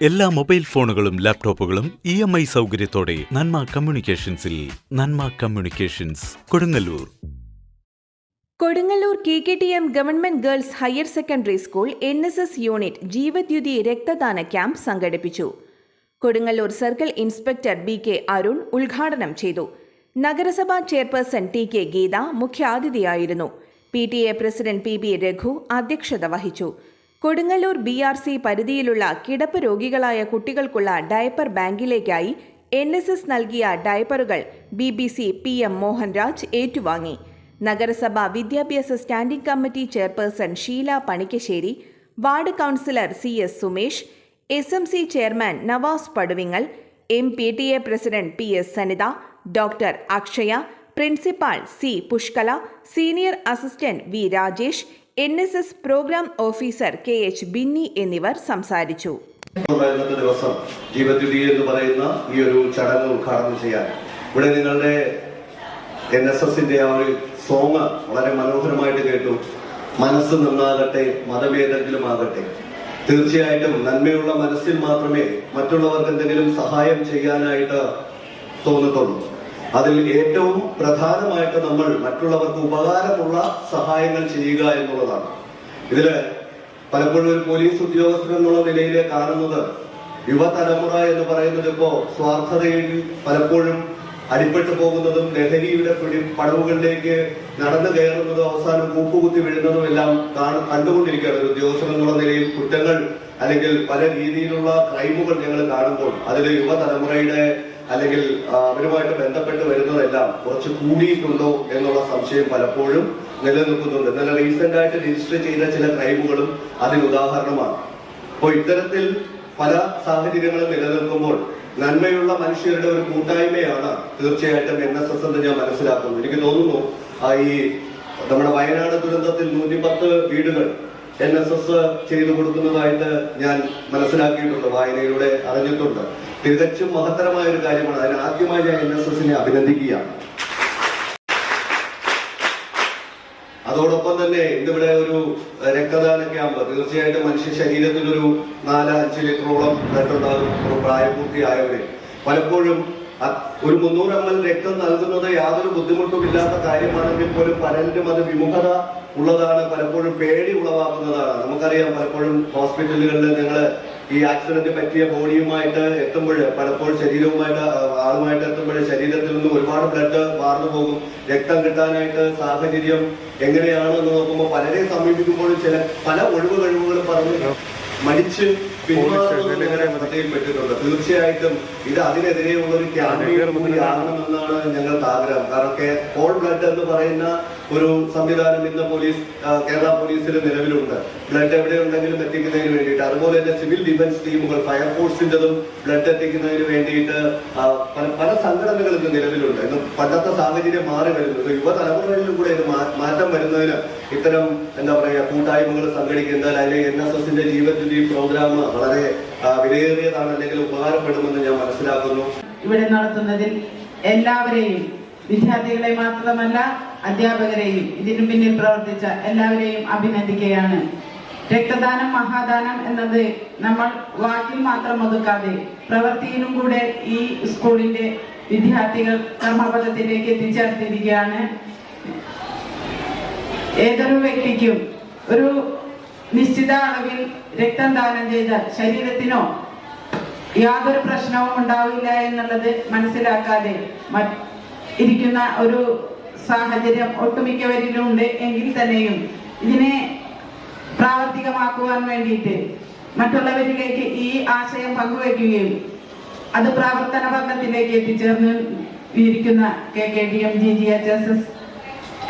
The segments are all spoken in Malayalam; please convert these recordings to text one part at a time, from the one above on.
എല്ലാ മൊബൈൽ ഫോണുകളും ലാപ്ടോപ്പുകളും ഇ എം ഐ സൗകര്യത്തോടെ Nanma കമ്മ്യൂണിക്കേഷൻസിൽ Nanma communications Kodungallur. Kodungallur K K T M government girls higher secondary school N S S unit Jeevadyuthi രക്തദാന ക്യാമ്പ് സംഘടിപ്പിച്ചു. Kodungallur circle inspector B K Arun ഉദ്ഘാടനം ചെയ്തു. നഗരസഭാ chairperson T K Geetha മുഖ്യാതിഥിയായിരുന്നു. P T A president P B Raghu അധ്യക്ഷത വഹിച്ചു. കൊടുങ്ങല്ലൂർ ബി ആർ സി പരിധിയിലുള്ള കിടപ്പ് രോഗികളായ കുട്ടികൾക്കുള്ള ഡയപ്പർ ബാങ്കിലേക്കായി എൻ എസ് എസ് നൽകിയ ഡയപ്പറുകൾ B B C P M Mohanraj ഏറ്റുവാങ്ങി. നഗരസഭ വിദ്യാഭ്യാസ standing committee chairperson Sheela Panikkassery ward councillor C S Sumesh S M C chairman Navas Paduvingal M P T A president P S Sanitha doctor Akshaya principal C Pushkala senior assistant V Rajesh N S S programme officer K H Binny എന്നിവർ സംസാരിച്ചു. ദിവസം ജീവദ്യുതി എന്ന് പറയുന്ന ഈ ഒരു ചടങ്ങ് ഉദ്ഘാടനം ചെയ്യാൻ. ഇവിടെ നിങ്ങളുടെ എൻ എസ് എസിന്റെ ആ ഒരു സോങ് വളരെ മനോഹരമായിട്ട് കേട്ടു. മനസ്സ് നന്നാകട്ടെ മതഭേദത്തിലും ആകട്ടെ. തീർച്ചയായിട്ടും നന്മയുള്ള മനസ്സിൽ മാത്രമേ മറ്റുള്ളവർക്ക് എന്തെങ്കിലും സഹായം ചെയ്യാനായിട്ട് തോന്നത്തുള്ളൂ. അതിൽ ഏറ്റവും പ്രധാനമായിട്ട് നമ്മൾ മറ്റുള്ളവർക്ക് ഉപകാരമുള്ള സഹായങ്ങൾ ചെയ്യുക എന്നുള്ളതാണ്. ഇതിൽ പലപ്പോഴും ഒരു പോലീസ് ഉദ്യോഗസ്ഥൻ എന്നുള്ള നിലയിൽ കാണുന്നത് യുവതലമുറ എന്ന് പറയുന്നത് ഇപ്പോ സ്വാർത്ഥതയിൽ പലപ്പോഴും അടിപ്പെട്ടു പോകുന്നതും ലഹരിയുടെ പിടി പടവുകളിലേക്ക് നടന്നു കയറുന്നതും അവസാനം കൂപ്പുകുത്തി വീഴുന്നതും എല്ലാം കാണ കണ്ടുകൊണ്ടിരിക്കുകയാണ്. ഒരു ഉദ്യോഗസ്ഥൻ എന്നുള്ള നിലയിൽ കുറ്റങ്ങൾ അല്ലെങ്കിൽ പല രീതിയിലുള്ള ക്രൈമുകൾ ഞങ്ങൾ കാണുമ്പോൾ അതിൽ യുവതലമുറയുടെ അല്ലെങ്കിൽ അവരുമായിട്ട് ബന്ധപ്പെട്ട് വരുന്നതെല്ലാം കുറച്ച് കൂടിയിട്ടുണ്ടോ എന്നുള്ള സംശയം പലപ്പോഴും നിലനിൽക്കുന്നുണ്ട്. നല്ല റീസെന്റ് ആയിട്ട് രജിസ്റ്റർ ചെയ്ത ചില ക്രൈമുകളും അതിന് ഉദാഹരണമാണ്. അപ്പോൾ ഇത്തരത്തിൽ പല സാഹചര്യങ്ങളും നിലനിൽക്കുമ്പോൾ നന്മയുള്ള മനുഷ്യരുടെ ഒരു കൂട്ടായ്മയാണ് തീർച്ചയായിട്ടും എൻ എസ് എസ് എന്ന് ഞാൻ മനസ്സിലാക്കുന്നു. എനിക്ക് തോന്നുന്നു ഈ നമ്മുടെ വയനാട് ദുരന്തത്തിൽ നൂറ്റിപ്പത്ത് വീടുകൾ എൻ എസ് എസ് ചെയ്തു കൊടുക്കുന്നതായിട്ട് ഞാൻ മനസ്സിലാക്കിയിട്ടുണ്ട് വായനയിലൂടെ അറിഞ്ഞിട്ടുണ്ട്. തികച്ചും മഹത്തരമായ ഒരു കാര്യമാണ്. അതിന് ആദ്യമായി ഞാൻ എൻ എസ് എസിനെ അഭിനന്ദിക്കുകയാണ്. അതോടൊപ്പം തന്നെ ഇന്നിവിടെ ഒരു രക്തദാന ക്യാമ്പ്. തീർച്ചയായിട്ടും മനുഷ്യ ശരീരത്തിൽ ഒരു നാല് അഞ്ച് ലിറ്ററോളം ഉണ്ടാകും. ഒരു പലപ്പോഴും ഒരു മുന്നൂറ് എം എൽ രക്തം നൽകുന്നത് യാതൊരു ബുദ്ധിമുട്ടും ഇല്ലാത്ത കാര്യമാണെങ്കിൽ പോലും പലരിലും അത് വിമുഖത ഉള്ളതാണ് പലപ്പോഴും പേടി ഉളവാക്കുന്നതാണ് നമുക്കറിയാം പലപ്പോഴും ഹോസ്പിറ്റലുകളിൽ നിങ്ങൾ ഈ ആക്സിഡന്റ് പറ്റിയ ബോഡിയുമായിട്ട് എത്തുമ്പോൾ പലപ്പോഴും ശരീരവുമായിട്ട് ആളുമായിട്ട് എത്തുമ്പോൾ ശരീരത്തിൽ നിന്ന് ഒരുപാട് ബ്ലഡ് വാർന്നു പോകും. രക്തം കിട്ടാനായിട്ട് സാഹചര്യം എങ്ങനെയാണെന്ന് നോക്കുമ്പോൾ പലരെ സമീപിക്കുമ്പോഴും ചില പല ഒഴിവ് കഴിവുകളും പറഞ്ഞ് മടിച്ച് പെട്ടിട്ടുണ്ട്. തീർച്ചയായിട്ടും ഇത് അതിനെതിരെയുള്ള ഒരു ക്യാമ്പയിൻ കൂടി ആകണമെന്നാണ് ഞങ്ങൾക്ക് ആഗ്രഹം. കാരണം കോൾ ബ്ലഡ് എന്ന് പറയുന്ന ഒരു സംവിധാനം ഇന്ന് പോലീസ് കേരള പോലീസിൽ നിലവിലുണ്ട്. ബ്ലഡ് എവിടെ ഉണ്ടെങ്കിലും എത്തിക്കുന്നതിന് വേണ്ടിയിട്ട്. അതുപോലെ തന്നെ സിവിൽ ഡിഫൻസ് ടീമുകൾ ഫയർഫോഴ്സിന്റെതും ബ്ലഡ് എത്തിക്കുന്നതിന് വേണ്ടിയിട്ട് പല പല സംഘടനകൾ ഇന്ന് നിലവിലുണ്ട്. ഇന്ന് പണ്ടത്തെ സാഹചര്യം മാറി വരുന്നത്. യുവതലമുറകളിലും കൂടെ ഇത് മാറ്റം വരുന്നതിന് ഇത്തരം എന്താ പറയുക കൂട്ടായ്മകൾ സംഘടിക്കുന്നത് അല്ലെങ്കിൽ എൻ എസ് എസിന്റെ ജീവദ്യുതി പ്രോഗ്രാം വളരെ വിലയേറിയതാണ് അല്ലെങ്കിൽ ഉപകാരപ്പെടുമെന്ന് ഞാൻ മനസ്സിലാക്കുന്നു. ഇവിടെ നടത്തുന്നതിൽ എല്ലാവരെയും വിദ്യാർത്ഥികളെ മാത്രമല്ല അധ്യാപകരെയും ഇതിനു പിന്നിൽ പ്രവർത്തിച്ച എല്ലാവരെയും അഭിനന്ദിക്കുകയാണ്. രക്തദാനം മഹാദാനം എന്നത് നമ്മൾ വാക്കിൽ മാത്രം ഒതുക്കാതെ പ്രവൃത്തിയിലും കൂടെ ഈ സ്കൂളിന്റെ വിദ്യാർത്ഥികൾ കർമ്മപദത്തിലേക്ക് എത്തിച്ചേർത്തിരിക്കുകയാണ്. ഏതൊരു വ്യക്തിക്കും ഒരു നിശ്ചിത അളവിൽ രക്തം ദാനം ചെയ്താൽ ശരീരത്തിനോ യാതൊരു പ്രശ്നവും ഉണ്ടാവില്ല എന്നുള്ളത് മനസ്സിലാക്കാതെ ഇരിക്കുന്ന ഒരു സാഹചര്യം ഒട്ടുമിക്കവരിലും ഉണ്ട് എങ്കിൽ തന്നെയും ഇതിനെ പ്രാവർത്തികമാക്കുവാൻ വേണ്ടിയിട്ട് മറ്റുള്ളവരിലേക്ക് ഈ ആശയം പങ്കുവയ്ക്കുകയും അത് പ്രാവർത്തന പദ്ധത്തിലേക്ക് എത്തിച്ചേർന്ന് ഇരിക്കുന്ന K K D M G G H S S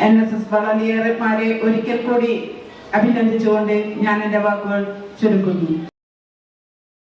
N S S വളണ്ടിയർമാരെ ഒരിക്കൽ കൂടി അഭിനന്ദിച്ചുകൊണ്ട് ഞാൻ എന്റെ വാക്കുകൾ ചുരുക്കുന്നു.